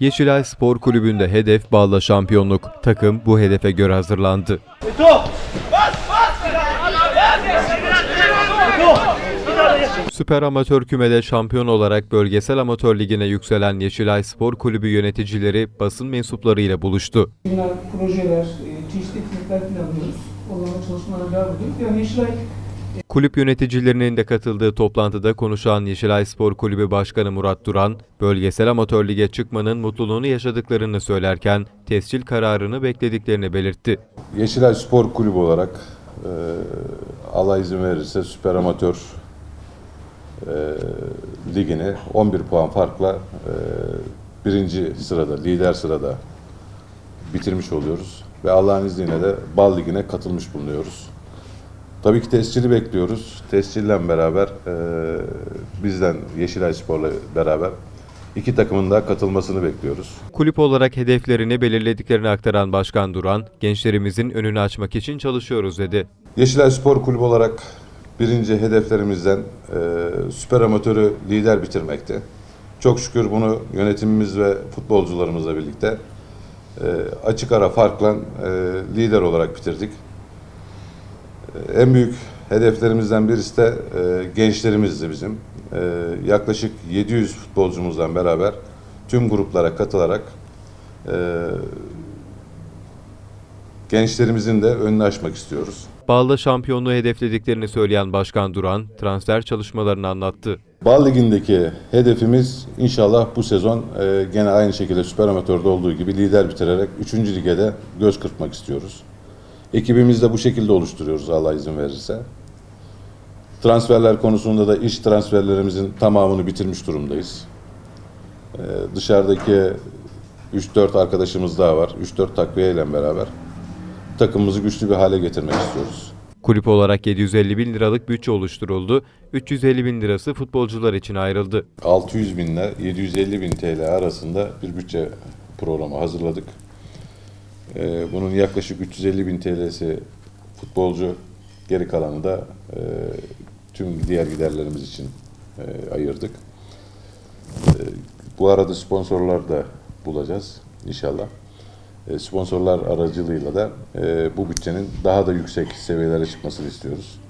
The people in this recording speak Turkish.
Yeşilay Spor Kulübü'nde hedef Balla şampiyonluk. Takım bu hedefe göre hazırlandı. Süper Amatör Küme'de şampiyon olarak Bölgesel Amatör Ligi'ne yükselen Yeşilay Spor Kulübü yöneticileri basın mensuplarıyla buluştu. Projeler, e, çeşitli planlıyoruz. Onların çalışmaları devam ediyor. Yani Yeşilay Kulüp yöneticilerinin de katıldığı toplantıda konuşan Yeşilay Spor Kulübü Başkanı Murat Duran, Bölgesel Amatör Lig'e çıkmanın mutluluğunu yaşadıklarını söylerken tescil kararını beklediklerini belirtti. Yeşilay Spor Kulübü olarak e, Allah izin verirse Süper Amatör e, ligini 11 puan farkla e, birinci sırada, lider sırada bitirmiş oluyoruz. Ve Allah'ın izniyle de Bal Ligi'ne katılmış bulunuyoruz. Tabii ki tescili bekliyoruz. Tescille beraber e, bizden Yeşilay Spor'la beraber iki takımın da katılmasını bekliyoruz. Kulüp olarak hedeflerini belirlediklerini aktaran Başkan Duran, gençlerimizin önünü açmak için çalışıyoruz dedi. Yeşilay Spor Kulübü olarak birinci hedeflerimizden e, süper amatörü lider bitirmekti. Çok şükür bunu yönetimimiz ve futbolcularımızla birlikte e, açık ara farkla e, lider olarak bitirdik. En büyük hedeflerimizden birisi de e, gençlerimizdi bizim. E, yaklaşık 700 futbolcumuzdan beraber tüm gruplara katılarak e, gençlerimizin de önünü açmak istiyoruz. Balla şampiyonluğu hedeflediklerini söyleyen Başkan Duran, transfer çalışmalarını anlattı. Bal Ligi'ndeki hedefimiz inşallah bu sezon e, gene aynı şekilde Süper Amatör'de olduğu gibi lider bitirerek 3. lige de göz kırpmak istiyoruz. Ekibimizi de bu şekilde oluşturuyoruz Allah izin verirse. Transferler konusunda da iş transferlerimizin tamamını bitirmiş durumdayız. E, dışarıdaki 3-4 arkadaşımız daha var. 3-4 takviye ile beraber takımımızı güçlü bir hale getirmek istiyoruz. Kulüp olarak 750 bin liralık bütçe oluşturuldu, 350 bin lirası futbolcular için ayrıldı. 600 bin ile 750 bin TL arasında bir bütçe programı hazırladık. Ee, bunun yaklaşık 350 bin TL'si futbolcu, geri kalanı da e, tüm diğer giderlerimiz için e, ayırdık. E, bu arada sponsorlar da bulacağız inşallah. E, sponsorlar aracılığıyla da e, bu bütçenin daha da yüksek seviyelere çıkmasını istiyoruz.